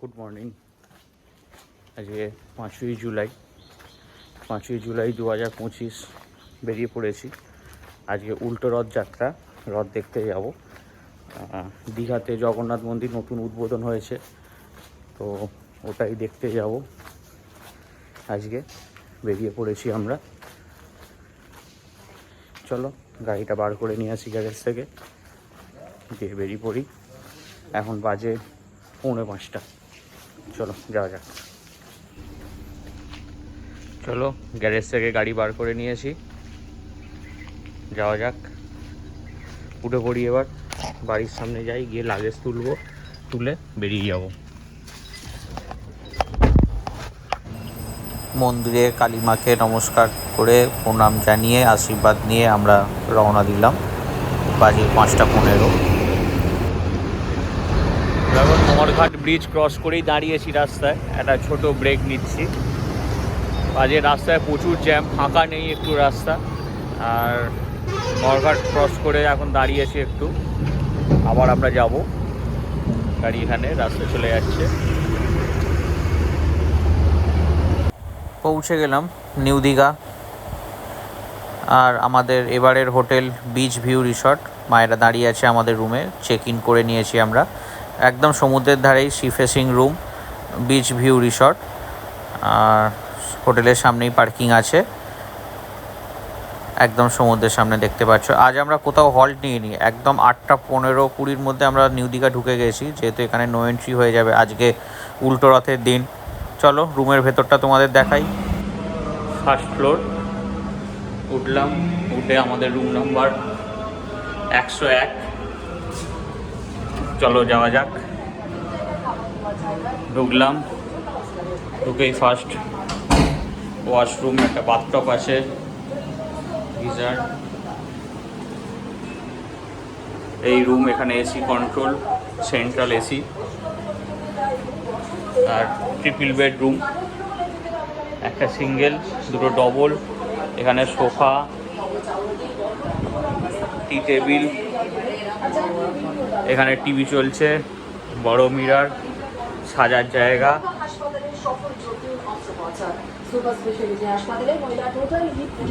Good morning আজকে পাঁচই জুলাই পাঁচই জুলাই দু হাজার পঁচিশ বেরিয়ে পড়েছি। আজকে উল্টো রথযাত্রা, রথ দেখতে যাব। দীঘাতে জগন্নাথ মন্দির নতুন উদ্বোধন হয়েছে, তো ওটাই দেখতে যাব। আজকে বেরিয়ে পড়েছি আমরা। চলো, গাড়িটা বার করে নিয়ে আসি গ্যারেজ থেকে। দিয়ে বেরিয়ে পড়ি। এখন বাজে পৌনে পাঁচটা। চলো, যাওয়া যাক। চলো গ্যারেজ থেকে গাড়ি বার করে নিয়েছি যাওয়া যাক। উঠে পড়ি এবার। বাড়ির সামনে যাই, গিয়ে লাগেজ তুলবো, তুলে বেরিয়ে যাব। মন্দিরে কালীমাকে নমস্কার করে প্রণাম জানিয়ে, আশীর্বাদ নিয়ে আমরা রওনা দিলাম। বাজে পাঁচটা পনেরো। এখন মরঘাট ব্রিজ ক্রস করেই দাঁড়িয়েছি রাস্তায়। একটা ছোট ব্রেক নিচ্ছি। বাজে রাস্তায় প্রচুর জ্যাম ফাঁকা নেই একটু রাস্তা। আর মরঘাট ক্রস করে এখন দাঁড়িয়েছি একটু। আবার আমরা যাব। গাড়ি এখানে রাস্তায় চলে যাচ্ছে। পৌঁছে গেলাম নিউ দীঘা। আর আমাদের এবারের হোটেল বিচ ভিউ রিসর্ট মায়েরা দাঁড়িয়ে আছে আমাদের রুমে চেক ইন করে নিয়েছি আমরা। একদম সমুদ্রের ধারেই sea facing room beach view resort আর হোটেলের সামনেই পার্কিং আছে। একদম সমুদ্রের সামনে দেখতে পাচ্ছ। আজ আমরা কোথাও হল্ট নিইনি। একদম আটটা পনেরো কুড়ির মধ্যে আমরা নিউ দীঘা ঢুকে গেছি, যেহেতু এখানে নো এন্ট্রি হয়ে যাবে আজকে উল্টো রথের দিন। চলো, রুমের ভেতরটা তোমাদের দেখাই। ফার্স্ট ফ্লোর উঠলাম, উঠে আমাদের রুম নাম্বার একশো এক। চলো যাওয়া যাক। ঢুকলাম। ঢুকেই ফার্স্ট ওয়াশরুম একটা বাথটপ আছে। গিজার এই রুম এখানে এসি কন্ট্রোল সেন্ট্রাল এসি আর ট্রিপল বেডরুম একটা সিঙ্গেল দুটো ডবল এখানে সোফা টি টেবিল এখানে টিভি চলছে, বড় মিরার, সাজার জায়গা।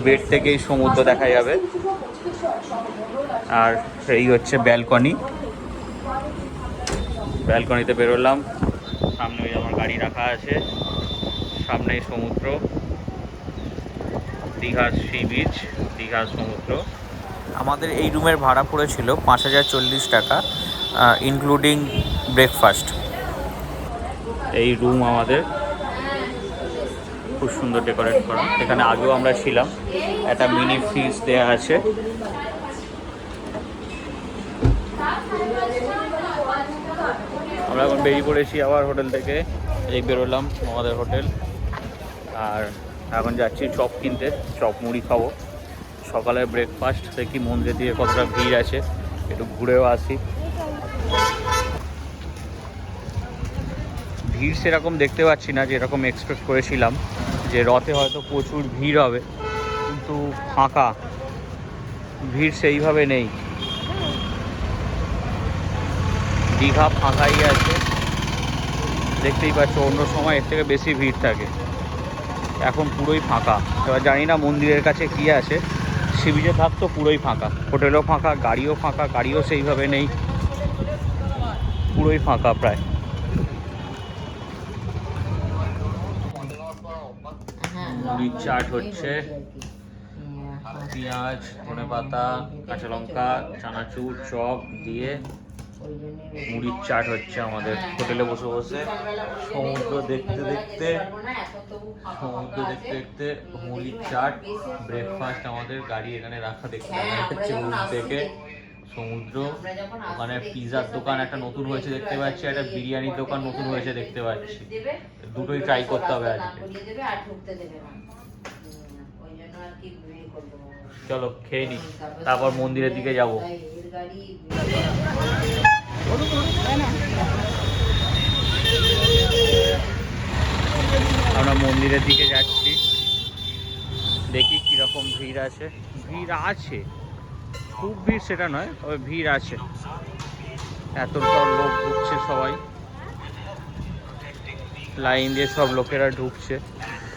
বেড থেকেই সমুদ্র দেখা যাবে। আর এই হচ্ছে ব্যালকনি। ব্যালকনিতে বেরোলাম। সামনে ওই আমার গাড়ি রাখা আছে। সামনেই সমুদ্র। দীঘার সি বিচ দীঘার সমুদ্র। আমাদের এই রুমের ভাড়া পড়েছিল পাঁচ হাজার চল্লিশ টাকা ইনক্লুডিং ব্রেকফাস্ট এই রুম আমাদের খুব সুন্দর ডেকোরেট করা। এখানে আগেও আমরা ছিলাম। একটা মিনি ফ্রিজ দেওয়া আছে। আমরা এখন বেরিয়ে পড়েছি আবার হোটেল থেকে। এই বেরোলাম আমাদের হোটেল। আর এখন যাচ্ছি চপ কিনতে। চপ মুড়ি খাব। সকালের ব্রেকফাস্ট দেখি মন্দির দিয়ে কতটা ভিড় আছে। একটু ঘুরেও আসি। ভিড় সেরকম দেখতে পাচ্ছি না, যেরকম এক্সপেক্ট করেছিলাম, যে রথে হয়তো প্রচুর ভিড় হবে, কিন্তু ফাঁকা। ভিড় সেইভাবে নেই। দীঘা ফাঁকাই আছে। দেখতেই পাচ্ছ, অন্য সময় এর থেকে বেশি ভিড় থাকে। এখন পুরোই ফাঁকা। এবার জানি না মন্দিরের কাছে কি আছে। সিবিজে থাকতো পুরোই ফাঁকা। হোটেলও ফাঁকা, গাড়িও ফাঁকা, গাড়িও সেইভাবে নেই। পুরোই ফাঁকা প্রায়। মুড়ির চাট হচ্ছে পেঁয়াজ ধনে পাতা কাঁচা লঙ্কা, চানাচুর, চপ দিয়ে মুড়ির চাট হচ্ছে আমাদের হোটেলে বসে বসে। সমুদ্র দেখতে দেখতে সমুদ্র দেখতে দেখতে মুড়ির চাট ব্রেকফাস্ট আমাদের গাড়ি এখানে রাখা দেখতে যাচ্ছে থেকে। সমুদ্র ওখানে পিৎজার দোকান একটা নতুন হয়েছে দেখতে পাচ্ছি একটা বিরিয়ানির দোকান নতুন হয়েছে দেখতে পাচ্ছি। দুটোই ট্রাই করতে হবে আজকে। ইয়ে চলো খেয়ে নি। তারপর মন্দিরের দিকে যাব। আমরা মন্দিরের দিকে যাচ্ছি। দেখি কীরকম ভিড় আছে। ভিড় আছে। খুব ভিড় সেটা নয়, তবে ভিড় আছে। এত সব লোক ঢুকছে সবাই। লাইন দিয়ে সব লোকেরা ঢুকছে।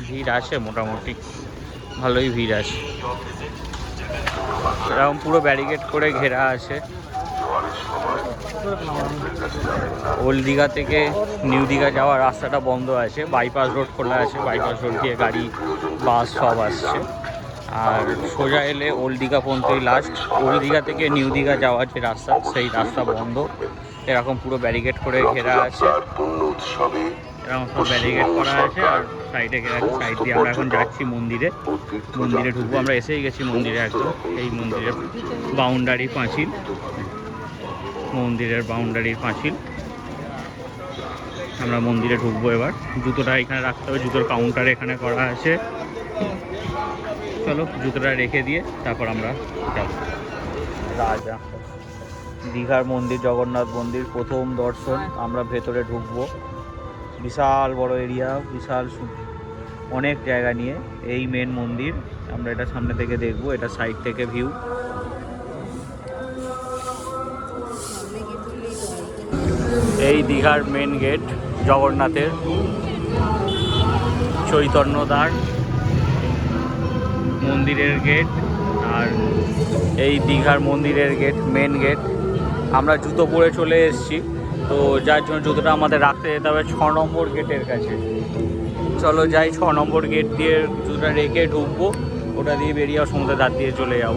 ভিড় আছে মোটামুটি। ভালোই ভিড় আছে। এরকম পুরো ব্যারিকেড করে ঘেরা আছে। ওল্ড দীঘা থেকে নিউ দীঘা যাওয়ার রাস্তাটা বন্ধ আছে বাইপাস রোড খোলা আছে বাইপাস রোড দিয়ে গাড়ি বাস সব আসছে। আর সোজা এলে ওল্ড দীঘা পর্যন্তই লাস্ট ওল্ড দীঘা থেকে নিউ দীঘা যাওয়ার যে রাস্তা, সেই রাস্তা বন্ধ। এরকম পুরো ব্যারিকেড করে ঘেরা আছে। এরকম সব ব্যারিকেড করা আছে আর সাইডে সাইড দিয়ে আমরা এখন যাচ্ছি মন্দিরে। মন্দিরে ঢুকবো, আমরা এসেই গেছি মন্দিরে একদম। এই মন্দিরের বাউন্ডারি পাঁচিল। মন্দিরের বাউন্ডারির পাঁচিল। আমরা মন্দিরে ঢুকবো এবার। জুতোটা এখানে রাখতে হবে, জুতোর কাউন্টার এখানে করা আছে। চলো, জুতোটা রেখে দিয়ে তারপর আমরা যাব। রাজা। দীঘার মন্দির, জগন্নাথ মন্দির, প্রথম দর্শন। আমরা ভেতরে ঢুকবো। বিশাল বড় এরিয়া বিশাল অনেক জায়গা নিয়ে এই মেন মন্দির। আমরা এটা সামনে থেকে দেখব, এটা সাইড থেকে ভিউ এই দীঘার মেন গেট জগন্নাথের। চৈতন্যদ্বার মন্দিরের গেট আর এই দীঘার মন্দিরের গেট মেন গেট আমরা জুতো পরে চলে এসেছি। তো যার জন্য জুতোটা আমাদের রাখতে যেতে হবে ছ নম্বর গেটের কাছে। চলো যাই ছ নম্বর গেট দিয়ে জুতোটা রেখে ঢুকবো। ওটা দিয়ে বেরিয়ে সমুদ্রের ধার দিয়ে চলে যাব।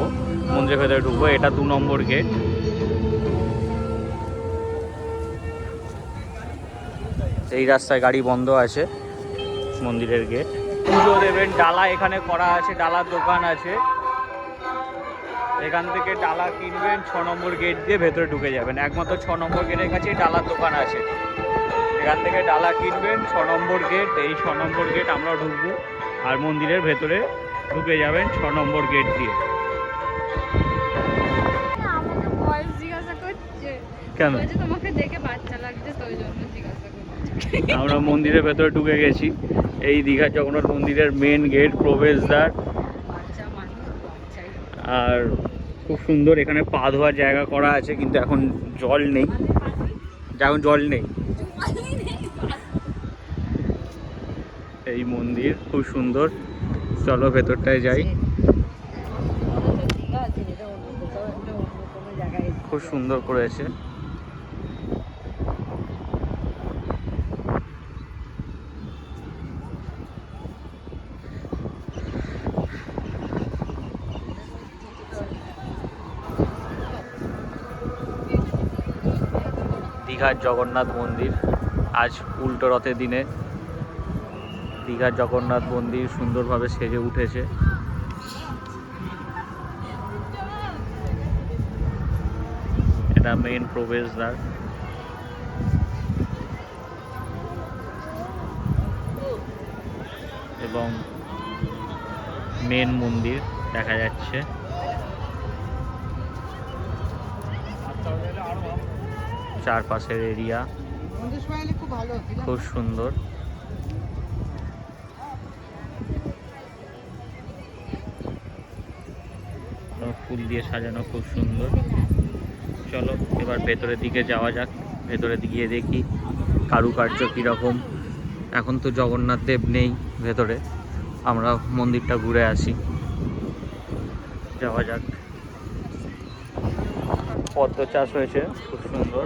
মন্দিরের ভেতরে ঢুকবো, এটা দু নম্বর গেট। এই রাস্তায় গাড়ি বন্ধ আছে, মন্দিরের গেট। পুজো দেবেন, ডালা এখানে করা আছে, ডালার দোকান আছে। এখান থেকে ডালা কিনবেন ছ নম্বর গেট দিয়ে ভেতরে ঢুকে যাবেন। একমাত্র ছ নম্বর গেটের কাছে ডালার দোকান আছে। এখান থেকে ডালা কিনবেন ছ নম্বর গেট এই ছ নম্বর গেট আমরা ঢুকবো। আর মন্দিরের ভেতরে ঢুকে যাবেন ছ নম্বর গেট দিয়ে। কেন? তোমাকে দেখে বাচ্চা লাগছে ওই জন্য জিজ্ঞাসা আমরা মন্দিরের ভেতরে ঢুকে গেছি। এই দীঘা জগন্নাথ মন্দিরের মেন গেট প্রবেশদ্বার। আর খুব সুন্দর, এখানে পা ধোয়ার জায়গা করা আছে, কিন্তু এখন জল নেই। এখন জল নেই। এই মন্দির খুব সুন্দর। চলো ভেতরটায় যাই। খুব সুন্দর করেছে। দীঘার জগন্নাথ মন্দির। আজ উল্টো রথের দিনে দীঘার জগন্নাথ মন্দির সুন্দরভাবে সেজে উঠেছে। এটা মেন প্রবেশদ্বার। এবং মেন মন্দির দেখা যাচ্ছে। চারপাশের এরিয়া। খুব সুন্দর। ফুল দিয়ে সাজানো খুব সুন্দর। চলো, এবার ভেতরের দিকে যাওয়া যাক। ভেতরের দিকে দেখি কারুকার্য কীরকম। এখন তো জগন্নাথ দেব নেই ভেতরে। আমরা মন্দিরটা ঘুরে আসি। যাওয়া যাক। পদ্ম চাষ হয়েছে, খুব সুন্দর।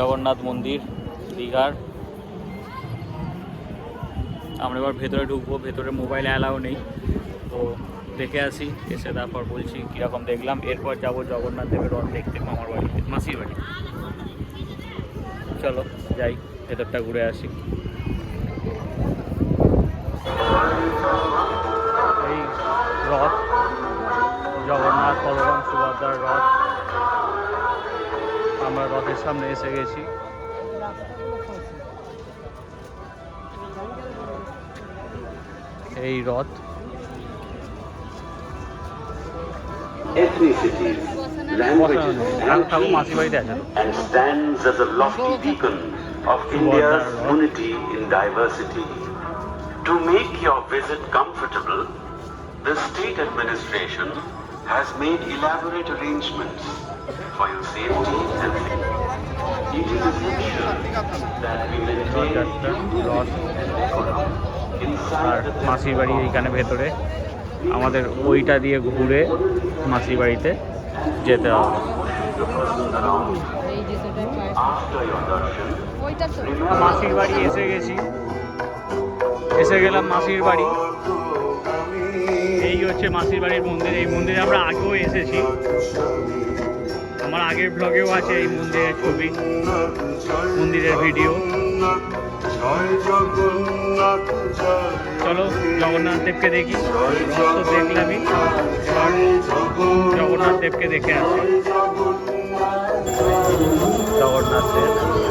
জগন্নাথ মন্দির, দীঘার। আমরা এবার ভেতরে ঢুকবো, ভেতরে মোবাইল অ্যালাও নেই। তো দেখে আসি, এসে তারপর বলছি কীরকম দেখলাম। এরপর যাব জগন্নাথ দেবের রথ দেখতে, মামার বাড়িতে, মাসির বাড়ি চলো, যাই, ভেতরটা ঘুরে আসি। এই রথ, জগন্নাথ বলরাম সুভদ্রার রথ। ethnicities, languages, and ঠাকুর মাসির বাড়িতে creeds, আছে তো। and stands as a lofty beacon of India's unity in diversity. To make your visit comfortable, the state administration has made elaborate arrangements for your safety and it is essential that we maintain আর মাসির বাড়ি এইখানে ভেতরে। আমাদের ওইটা দিয়ে ঘুরে মাসির বাড়িতে যেতে হবে। মাসির বাড়ি এসে গেছি। এসে গেলাম মাসির বাড়ি। এই হচ্ছে মাসির বাড়ির মন্দির। এই মন্দিরে আমরা আগেও এসেছি। আমার আগের ব্লগেও আছে এই মন্দিরের ছবি, মন্দিরের ভিডিও চলো জগন্নাথ দেবকে দেখি। তো দেখলামই। জগন্নাথ দেবকে দেখে আসি। জগন্নাথ দেব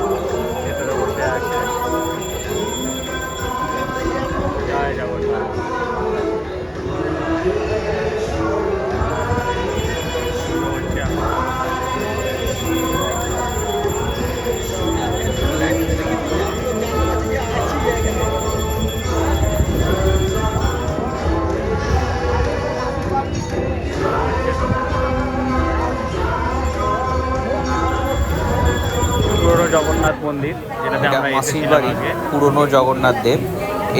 মাসির বাড়ি পুরনো জগন্নাথ দেব।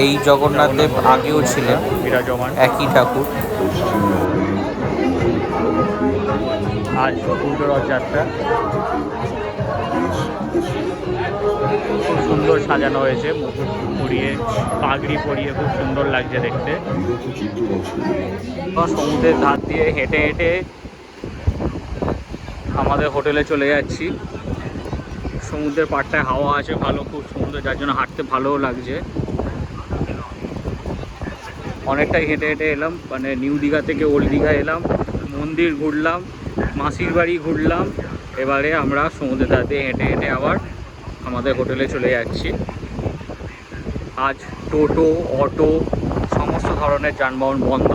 এই জগন্নাথ দেব আগেও ছিলেন বিরাজমান একই ঠাকুর। আজ উল্টো রথযাত্রা খুব সুন্দর সাজানো হয়েছে মুকুট পরিয়ে পাগড়ি পরিয়ে খুব সুন্দর লাগছে দেখতে। সমুদ্রের ধার দিয়ে হেঁটে হেঁটে আমাদের হোটেলে চলে যাচ্ছি। সমুদ্রের পাড়টায় হাওয়া আছে ভালো, খুব সুন্দর যার জন্য হাঁটতে ভালোও লাগছে। অনেকটাই হেঁটে হেঁটে এলাম মানে নিউ দীঘা থেকে ওল্ড দীঘা এলাম, মন্দির ঘুরলাম, মাসির বাড়ি ঘুরলাম, এবারে আমরা সমুদ্রের দিয়ে হেঁটে হেঁটে আবার আমাদের হোটেলে চলে যাচ্ছি। আজ টোটো, অটো, সমস্ত ধরনের যানবাহন বন্ধ।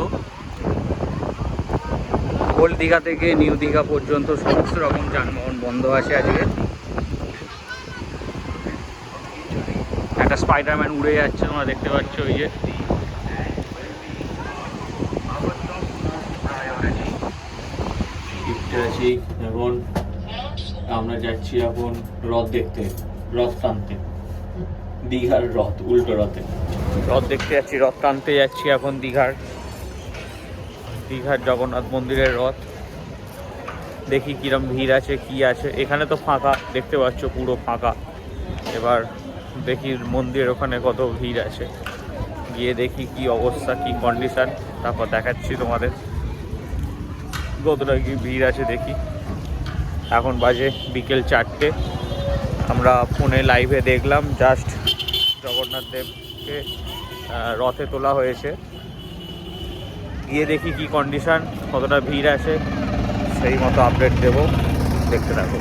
ওল্ড দীঘা থেকে নিউ দীঘা পর্যন্ত সমস্ত রকম যানবাহন বন্ধ আছে আজকে। একটা স্পাইডারম্যান উড়ে যাচ্ছে তোমরা দেখতে পাচ্ছ ওই যে। আছি এখন। আমরা যাচ্ছি এখন রথ দেখতে রথ টানতে। দীঘার রথ উল্টো রথে। রথ দেখতে যাচ্ছি রথ টানতে যাচ্ছি এখন দীঘার। দীঘার জগন্নাথ মন্দিরের রথ। দেখি কিরম ভিড় আছে কি আছে। এখানে তো ফাঁকা দেখতে পাচ্ছ পুরো ফাঁকা। এবার দেখি মন্দির ওখানে কত ভিড় আছে। গিয়ে দেখি কি অবস্থা, কি কন্ডিশান তারপর দেখাচ্ছি তোমাদের। কতটা কি ভিড় আছে দেখি। এখন বাজে বিকেল চারটে। আমরা ফোনে লাইভে দেখলাম জাস্ট জগন্নাথ দেবকে রথে তোলা হয়েছে। গিয়ে দেখি কি কন্ডিশান কতটা ভিড় আছে। সেই মতো আপডেট দেবো। দেখতে থাকো।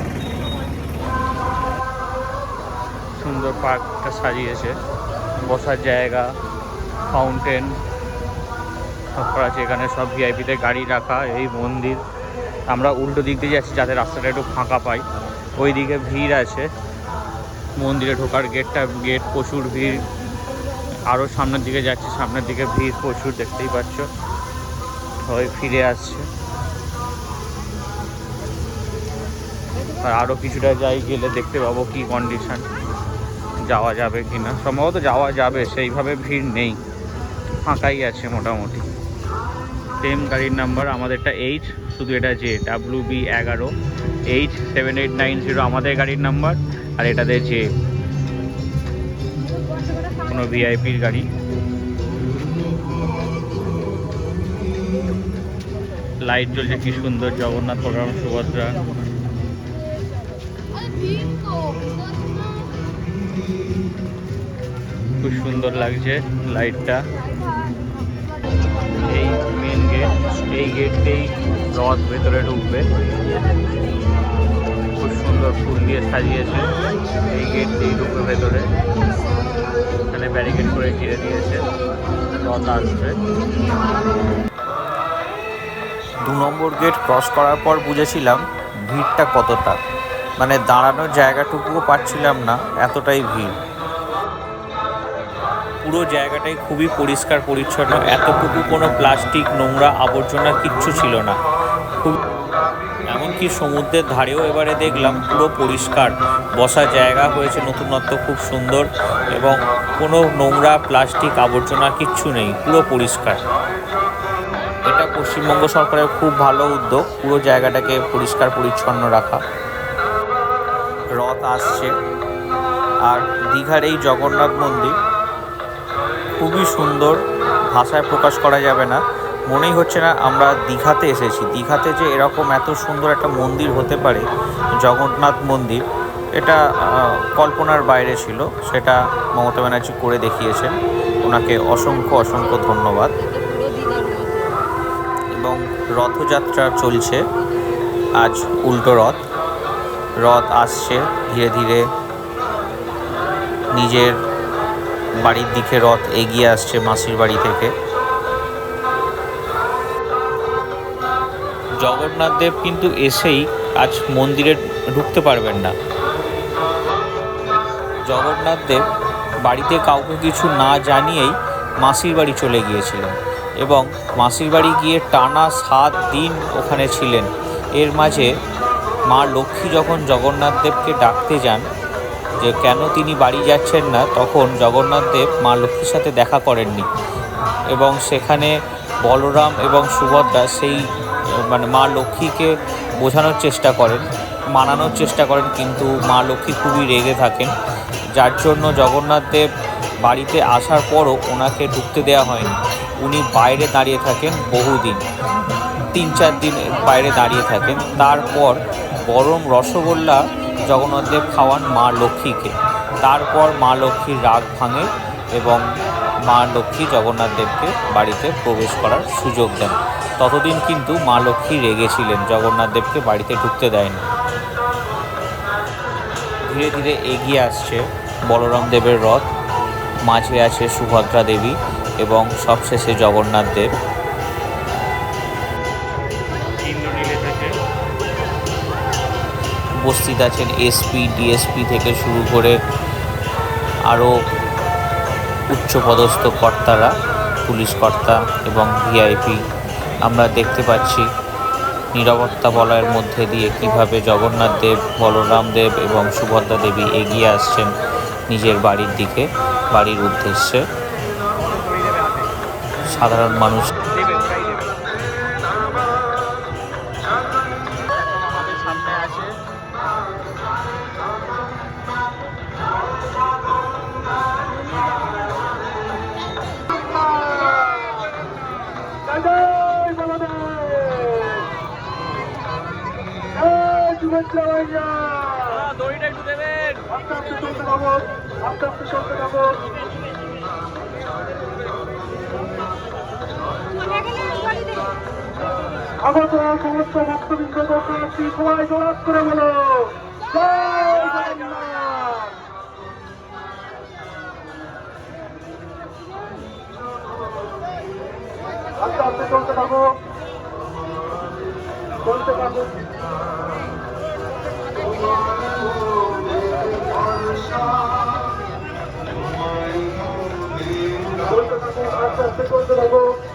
সুন্দর পার্কটা সাজিয়েছে। বসার জায়গা ফাউন্টেন তারপর আছে এখানে সব ভিআইপিতে গাড়ি রাখা, এই মন্দির। আমরা উল্টো দিক দিয়ে যাচ্ছি যাতে রাস্তাটা একটু ফাঁকা পাই। ওই দিকে ভিড় আছে। মন্দিরে ঢোকার গেটটা গেট প্রচুর ভিড়। আরও সামনের দিকে যাচ্ছি, সামনের দিকে ভিড় প্রচুর, দেখতেই পাচ্ছ। সবাই ফিরে আসছে। আর আরও কিছুটা যাই গেলে দেখতে পাবো কি কন্ডিশন যাওয়া যাবে কি না সম্ভবত যাওয়া যাবে, সেইভাবে ভিড় নেই। ফাঁকাই আছে মোটামুটি। সেম গাড়ির নাম্বার আমাদেরটা এইট শুধু এটা জে ডাব্লু বি এগারো eight seven eight nine zero আমাদের গাড়ির নাম্বার আর এটাতে জে কোনো ভিআইপির গাড়ি। লাইট জ্বলছে, কি সুন্দর জগন্নাথ প্রোগ্রাম সুভদ্রা। খুব সুন্দর লাগছে লাইটটা। এই মেন গেট এই গেটতেই রথ ভেতরে ঢুকবে। খুব সুন্দর ফুল দিয়ে সাজিয়েছে। এই গেট ঢুকবে ভেতরে। এখানে ব্যারিকেড করে ঘিরে দিয়েছে। রথ আসবে দু নম্বর গেট ক্রস করার পর বুঝেছিলাম ভিড়টা কতটা। মানে দাঁড়ানোর জায়গাটুকুও পাচ্ছিলাম না, এতটাই ভিড়। পুরো জায়গাটাই খুবই পরিষ্কার পরিচ্ছন্ন, এতটুকু কোনো প্লাস্টিক, নোংরা আবর্জনা কিচ্ছু ছিল না। খুব এমনকি সমুদ্রের ধারেও এবারে দেখলাম পুরো পরিষ্কার বসার জায়গা হয়েছে নতুনত্ব খুব সুন্দর এবং কোনো নোংরা প্লাস্টিক আবর্জনা কিচ্ছু নেই, পুরো পরিষ্কার। এটা পশ্চিমবঙ্গ সরকারের খুব ভালো উদ্যোগ, পুরো জায়গাটাকে পরিষ্কার পরিচ্ছন্ন রাখা। রথ আসছে। আর দীঘার এই জগন্নাথ মন্দির খুবই সুন্দর, ভাষায় প্রকাশ করা যাবে না। মনেই হচ্ছে না আমরা দীঘাতে এসেছি। দীঘাতে যে এরকম এত সুন্দর একটা মন্দির হতে পারে, জগন্নাথ মন্দির, এটা কল্পনার বাইরে ছিল। সেটা মমতা ব্যানার্জি করে দেখিয়েছেন। ওনাকে অসংখ্য অসংখ্য ধন্যবাদ। এবং রথযাত্রা চলছে। আজ উল্টো রথ। রথ আসছে, ধীরে ধীরে নিজের বাড়ির দিকে রথ এগিয়ে আসছে মাসির বাড়ি থেকে। জগন্নাথ দেব কিন্তু এসেই আজ মন্দিরে ঢুকতে পারবেন না। জগন্নাথ দেব বাড়িতে কাউকে কিছু না জানিয়েই মাসির বাড়ি চলে গিয়েছিলেন এবং মাসির বাড়ি গিয়ে টানা সাত দিন ওখানে ছিলেন। এর মাঝে মা লক্ষ্মী যখন জগন্নাথ দেবকে ডাকতে যান যে কেন তিনি বাড়ি যাচ্ছেন না, তখন জগন্নাথ দেব মা লক্ষ্মীর সাথে দেখা করেননি। এবং সেখানে বলরাম এবং সুভদ্রা সেই মানে মা লক্ষ্মীকে বোঝানোর চেষ্টা করেন, মানানোর চেষ্টা করেন, কিন্তু মা লক্ষ্মী খুবই রেগে থাকেন। যার জন্য জগন্নাথ দেব বাড়িতে আসার পরও ওনাকে ঢুকতে দেওয়া হয়নি। উনি বাইরে দাঁড়িয়ে থাকেন বহুদিন, তিন চার দিন বাইরে দাঁড়িয়ে থাকেন। তারপর গরম রসগোল্লা জগন্নাথদেব খাওয়ান মা লক্ষ্মীকে। তারপর মা লক্ষ্মীর রাগ ভাঙে এবং মা লক্ষ্মী জগন্নাথ দেবকে বাড়িতে প্রবেশ করার সুযোগ দেন। ততদিন কিন্তু মা লক্ষ্মী রেগেছিলেন জগন্নাথ দেবকে বাড়িতে ঢুকতে দেয়নি। ধীরে ধীরে এগিয়ে আসছে বলরাম দেবের রথ, মাঝে আছে সুভদ্রা দেবী এবং সবশেষে জগন্নাথ দেব। উপস্থিত আছেন এসপি, ডিএসপি থেকে শুরু করে আরও উচ্চপদস্থ কর্তারা, পুলিশ কর্তা এবং ভিআইপি। আমরা দেখতে পাচ্ছি নিরাপত্তা বলয়ের মধ্যে দিয়ে কীভাবে জগন্নাথ দেব, বলরাম দেব এবং সুভদ্রা দেবী এগিয়ে আসছেন নিজের বাড়ির দিকে, বাড়ির উদ্দেশ্যে। সাধারণ মানুষ আগরতলা সমস্ত ভক্তবৃন্দ দর্শনার্থী সবাই জোরাত করে বলো আস্তে আস্তে চলতে থাকো চলতে থাকো চলতে থাকো আস্তে করতে চলতে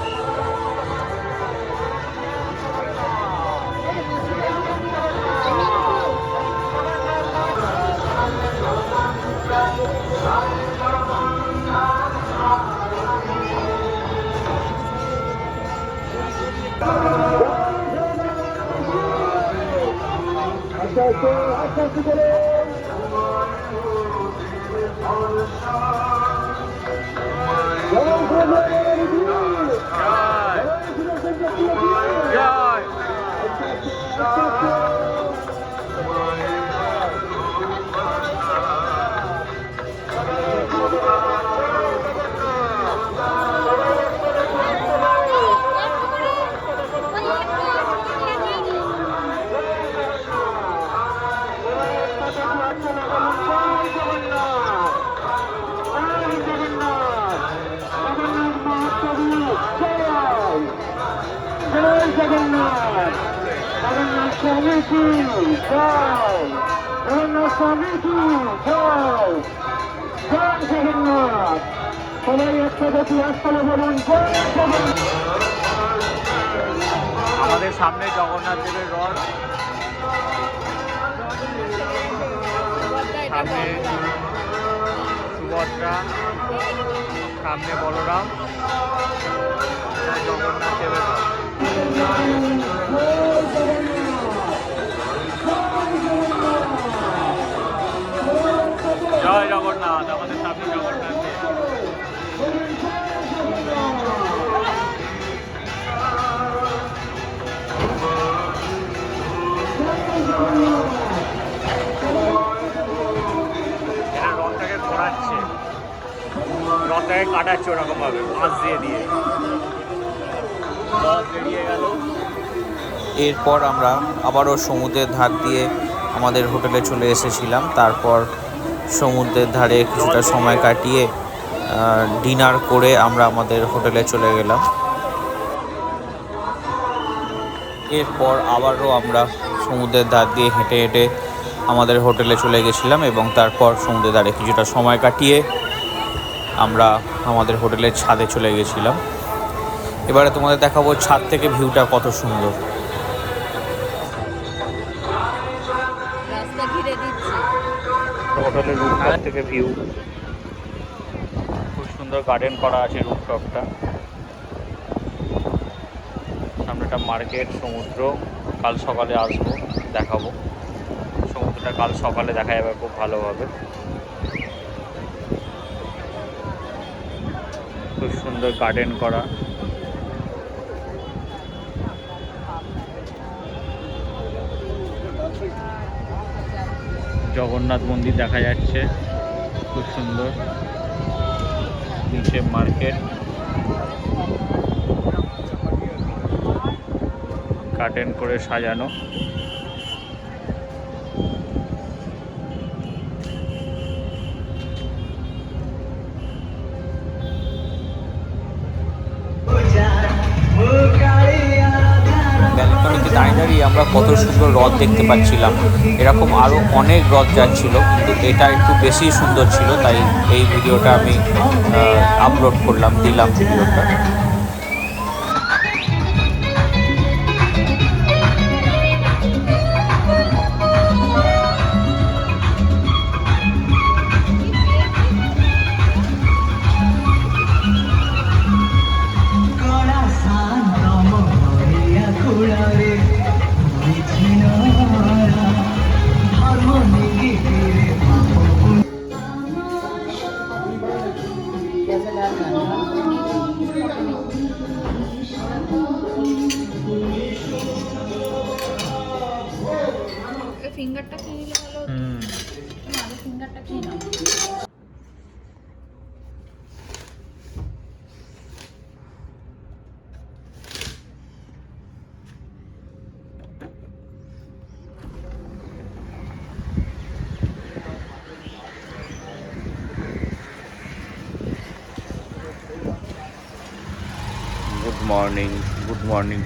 আস্তে আস্তে কি জয় স্বামী কি জয় জয় জগন্নাথ সবাই একসাথে তিরস্কালে বলুন আমাদের সামনে জগন্নাথ দেবের রথ। সামনে সুভদ্রা, সামনে বলরাম, জগন্নাথ দেবের রথ। জয় জগন্নাথ, আমাদের সামনে জগন্নাথ। রথটাকে ঘোরাচ্ছে। রথটাকে কাটাচ্ছে ওরকম ভাবে মাছ দিয়ে দিয়ে। গেল। এরপর আমরা আবারও সমুদ্রের ধার দিয়ে আমাদের হোটেলে চলে এসেছিলাম। তারপর সমুদ্রের ধারে কিছুটা সময় কাটিয়ে ডিনার করে আমরা আমাদের হোটেলে চলে গেলাম। এরপর আবারও আমরা সমুদ্রের ধার দিয়ে হেঁটে হেঁটে আমাদের হোটেলে চলে গেছিলাম এবং তারপর সমুদ্রের ধারে কিছুটা সময় কাটিয়ে আমরা আমাদের হোটেলের ছাদে চলে গেছিলাম। এবারে তোমাদের দেখাবো ছাদ থেকে ভিউটা কত সুন্দর। হোটেলের রুমটপ থেকে ভিউ খুব সুন্দর গার্ডেন করা আছে রুমটপটা সামনে একটা মার্কেট সমুদ্র। কাল সকালে আসব, দেখাবো। সমুদ্রটা কাল সকালে দেখা যাবে খুব ভালোভাবে। খুব সুন্দর গার্ডেন করা। জগন্নাথ মন্দির দেখা যাচ্ছে। খুব সুন্দর। নিচে মার্কেট। কার্টেন করে সাজানো। আমরা কত সুন্দর হ্রদ দেখতে পাচ্ছিলাম। এরকম আরও অনেক হ্রদ যাচ্ছিল, কিন্তু এটা একটু বেশি সুন্দর ছিল, তাই এই ভিডিওটা আমি আপলোড করলাম, দিলাম ভিডিওটা।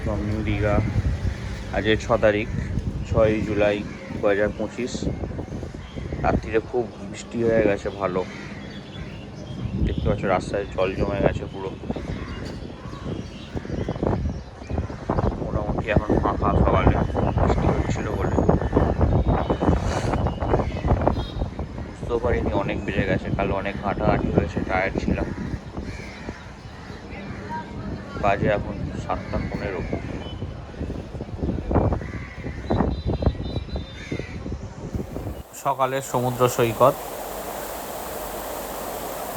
ফ্রম নিউ দীঘা আজ ছ তারিখ ছয়ই জুলাই দু হাজার পঁচিশ। রাত্রিরে খুব বৃষ্টি হয়ে গেছে, ভালো। দেখতে পাচ্ছ রাস্তায় জল জমে গেছে পুরো। মোটামুটি এখন ফাঁকা সকালে বৃষ্টি হচ্ছিল বলে। বুঝতে বুঝতেও পারিনি, অনেক বেজে গেছে। কাল অনেক হাঁটাহাঁটি হয়েছে টায়ার্ড ছিলাম। বাজে এখন সাতটা পনেরো। সকালের সমুদ্র সৈকত।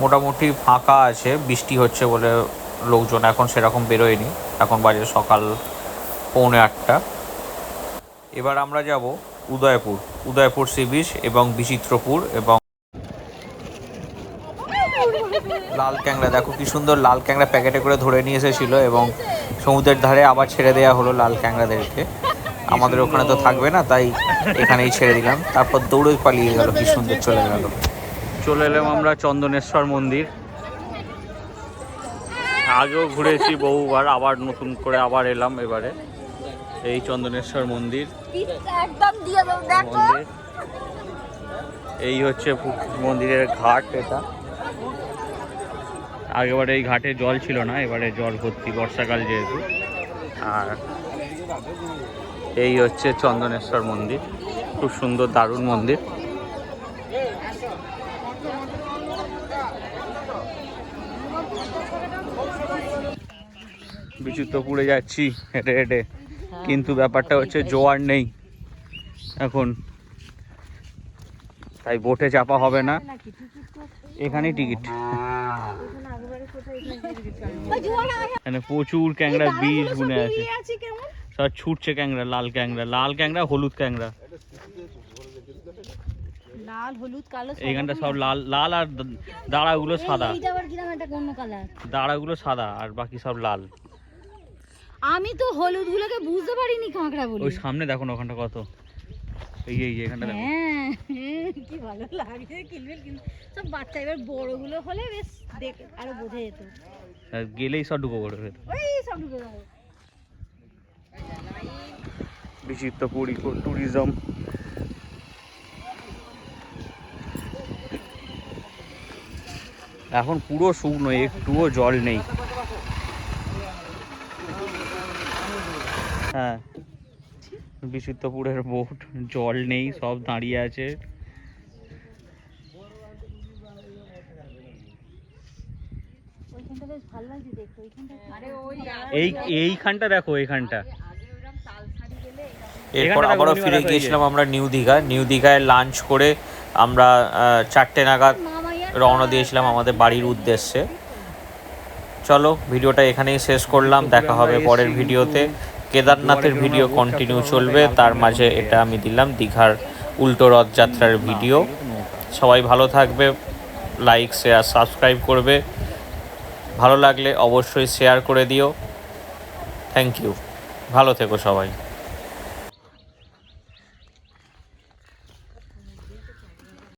মোটামুটি ফাঁকা আছে, বৃষ্টি হচ্ছে বলে লোকজন এখন সেরকম বেরোয়নি। এখন বাজে সকাল পৌনে আটটা। এবার আমরা যাব উদয়পুর উদয়পুর সি বিচ এবং বিচিত্রপুর এবং লাল ক্যাংড়া। দেখো কি সুন্দর লাল ক্যাংড়া প্যাকেটে করে ধরে নিয়ে এসেছিল এবং সমুদ্রের ধারে আবার ছেড়ে দেওয়া হলো লাল ক্যাংড়াদেরকে। আমাদের ওখানে তো থাকবে না তাই এখানেই ছেড়ে দিলাম। তারপর দৌড়ে পালিয়ে গেল কি সুন্দর চলে গেল। চলে এলাম আমরা চন্দনেশ্বর মন্দির। আগেও ঘুরেছি বহুবার আবার নতুন করে আবার এলাম এবারে। এই চন্দনেশ্বর মন্দির। মন্দির। এই হচ্ছে মন্দিরের ঘাট এটা। আগেবারে এই ঘাটে জল ছিল না, এবারে জল ভর্তি বর্ষাকাল যেহেতু। আর এই হচ্ছে চন্দনেশ্বর মন্দির, খুব সুন্দর দারুণ মন্দির। বিচিত্রপুরে যাচ্ছি হেঁটে হেঁটে, কিন্তু ব্যাপারটা হচ্ছে জোয়ার নেই। এখন তাই বোটে চাপা হবে না। এখানেই টিকিট এখানে প্রচুর ক্যাংড়া বীজ বুনে আছে। সব ছুটছে ক্যাংড়া লাল ক্যাংড়া লাল ক্যাংড়া হলুদ ক্যাংড়া লাল হলুদ কালো এইখানটা সব লাল লাল আর দাঁড়াগুলো সাদা। দাঁড়াগুলো সাদা আর বাকি সব লাল। আমি তো হলুদ গুলোকে বুঝতে পারিনি কাঁকড়া বলে। ওই সামনে দেখো না ওখানটা কত। এই এই এখানটা দেখো। হ্যাঁ কি ভালো লাগছে কিলবিল কিল। সব বাচ্চা এবার বড়গুলো হলে বেশ দেখ আরও বোঝা যেত। আর গেলেই সব ঢুকো পড়বে ওই সব ঢুকে যাবে বিচিত্রপুর ইকো ট্যুরিজম এখন পুরো শুকনো একটুও জল নেই। হ্যাঁ। বিচিত্রপুরের বোট জল নেই সব দাঁড়িয়ে আছে। ওইখানটা বেশ ভালো লাগছে দেখতে ওইখানটা আরে ওই এই এইখানটা দেখো এইখানটা। এরপর আবারও ফিরে। গিয়েছিলাম আমরা নিউ দীঘা নিউ দীঘায় লাঞ্চ করে আমরা চারটে নাগাদ রওনা দিয়েছিলাম আমাদের বাড়ির উদ্দেশ্যে। চলো ভিডিওটা এখানেই শেষ করলাম। দেখা হবে পরের ভিডিওতে। কেদারনাথের ভিডিও কন্টিনিউ চলবে। তার মাঝে এটা আমি দিলাম দীঘার উল্টো রথযাত্রার ভিডিও সবাই ভালো থাকবে লাইক শেয়ার সাবস্ক্রাইব করবে। ভালো লাগলে অবশ্যই শেয়ার করে দিও। থ্যাংক ইউ ভালো থেকো সবাই।